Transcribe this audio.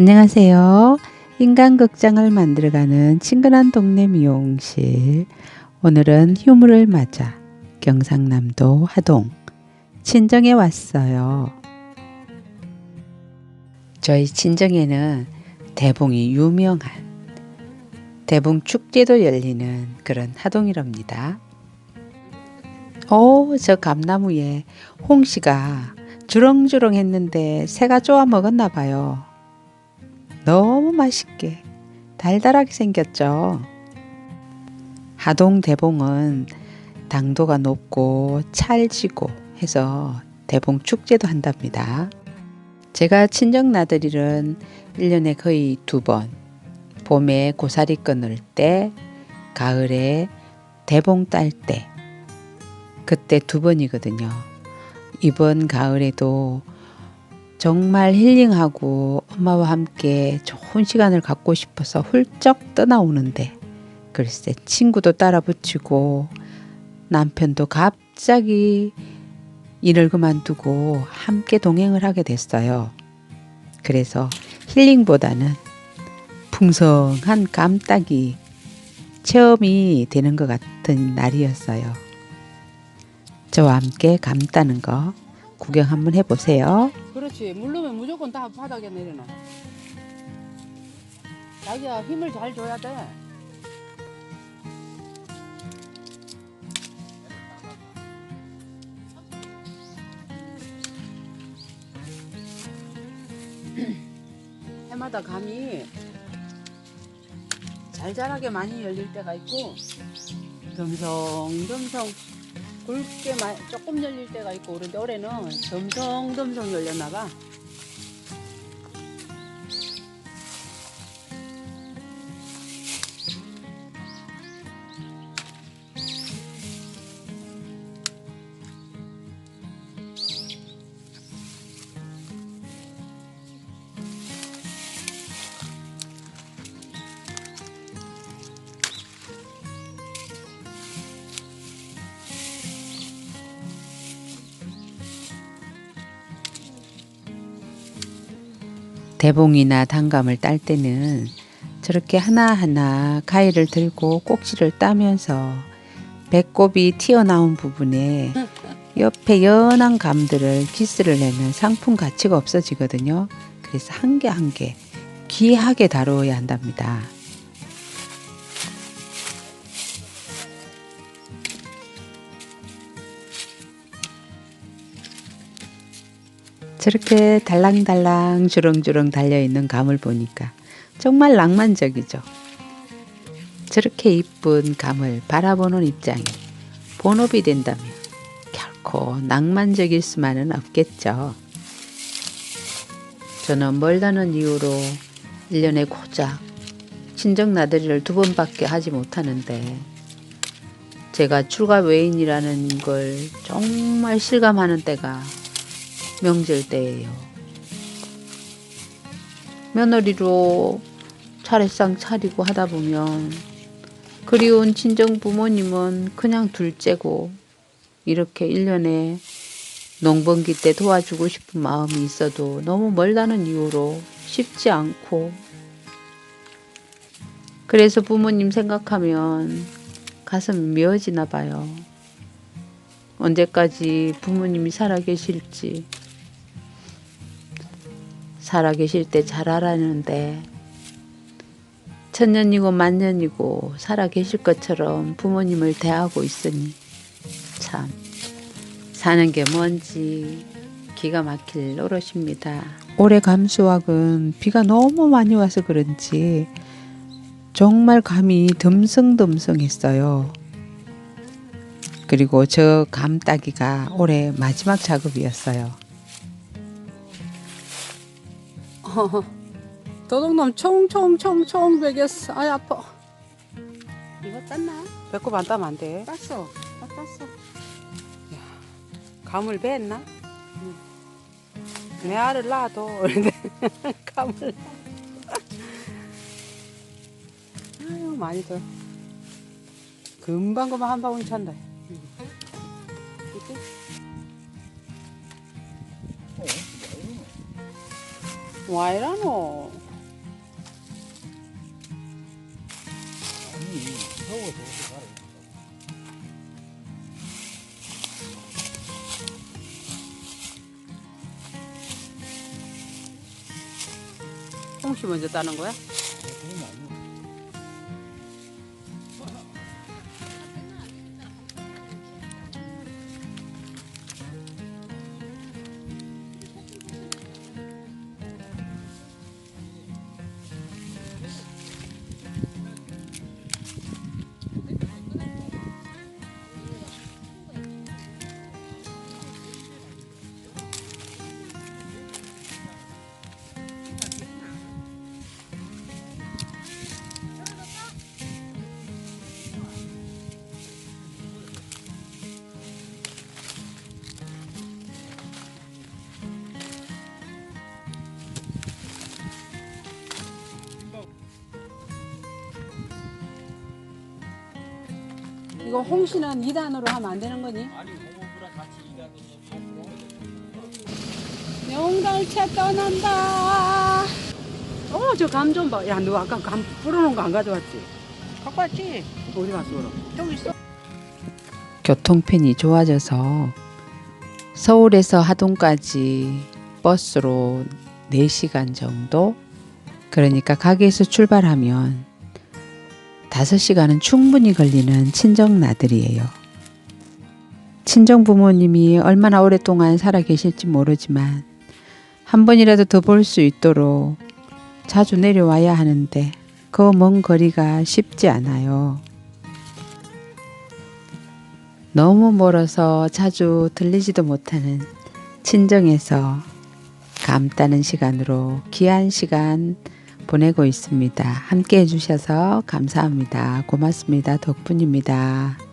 안녕하세요. 인간극장을 만들어가는 친근한 동네 미용실. 오늘은 휴무를 맞아 경상남도 하동 친정에 왔어요. 저희 친정에는 대봉이 유명한 대봉 축제도 열리는 그런 하동이랍니다. 오, 저 감나무에 홍시가 주렁주렁 했는데 새가 쪼아 먹었나 봐요. 너무 맛있게 달달하게 생겼죠. 하동 대봉은 당도가 높고 찰지고 해서 대봉 축제도 한답니다. 제가 친정 나들이는 1년에 거의 두 번, 봄에 고사리 끊을 때, 가을에 대봉 딸 때, 그때 두 번이거든요. 이번 가을에도 정말 힐링하고 엄마와 함께 좋은 시간을 갖고 싶어서 훌쩍 떠나오는데 글쎄 친구도 따라 붙이고 남편도 갑자기 일을 그만두고 함께 동행을 하게 됐어요. 그래서 힐링보다는 풍성한 감따기 체험이 되는 것 같은 날이었어요. 저와 함께 감 따는 거 구경 한번 해보세요. 그렇지. 물르면 무조건 다 바닥에 내려놔. 자기야 힘을 잘 줘야 돼. 해마다 감이 잘잘하게 많이 열릴 때가 있고 덤성덤성 굵게 마- 조금 열릴 때가 있고 그런데 올해는 덤성덤성 열렸나 봐. 대봉이나 단감을 딸 때는 저렇게 하나하나 가위를 들고 꼭지를 따면서 배꼽이 튀어나온 부분에 옆에 연한 감들을 기스를 내면 상품 가치가 없어지거든요. 그래서 한 개 한 개 귀하게 다루어야 한답니다. 저렇게 달랑달랑 주렁주렁 달려있는 감을 보니까 정말 낭만적이죠. 저렇게 이쁜 감을 바라보는 입장이 본업이 된다면 결코 낭만적일 수만은 없겠죠. 저는 멀다는 이유로 1년에 고작 친정 나들이를 두 번밖에 하지 못하는데 제가 출가 외인이라는 걸 정말 실감하는 때가 명절 때예요. 며느리로 차례상 차리고 하다 보면 그리운 친정 부모님은 그냥 둘째고 이렇게 1년에 농번기 때 도와주고 싶은 마음이 있어도 너무 멀다는 이유로 쉽지 않고 그래서 부모님 생각하면 가슴이 미어지나 봐요. 언제까지 부모님이 살아계실지 살아계실 때 잘하라는데 천년이고 만년이고 살아계실 것처럼 부모님을 대하고 있으니 참 사는 게 뭔지 기가 막힐 노릇입니다. 올해 감수학은 비가 너무 많이 와서 그런지 정말 감이 듬성듬성했어요. 그리고 저 감 따기가 올해 마지막 작업이었어요. 도둑놈 총총총총 베겼어. 아이 아파. 이거 땄나? 배꼽 안 따면 안 돼. 땄어. 다 땄어. 야, 감을 뱄나? 응. 내 알을 근데 감을. 아유 많이 더. 금방 금방 한 바구니 찬다. 응. 와 이라노? 홍시 먼저 따는 거야? 이거 홍시는 2단으로 하면 안 되는 거니? 명갈차 떠난다. 어, 저 감 좀 봐. 야, 너 아까 감 불어놓은 거 안 가져왔지? 갖고 왔지? 어디 갔어, 그럼? 저기 있어. 교통편이 좋아져서 서울에서 하동까지 버스로 4시간 정도 그러니까 가게에서 출발하면 5시간은 충분히 걸리는 친정 나들이에요. 친정 부모님이 얼마나 오랫동안 살아 계실지 모르지만 한 번이라도 더 볼 수 있도록 자주 내려와야 하는데 그 먼 거리가 쉽지 않아요. 너무 멀어서 자주 들리지도 못하는 친정에서 감 따는 시간으로 귀한 시간 보내고 있습니다. 함께 해주셔서 감사합니다. 고맙습니다. 덕분입니다.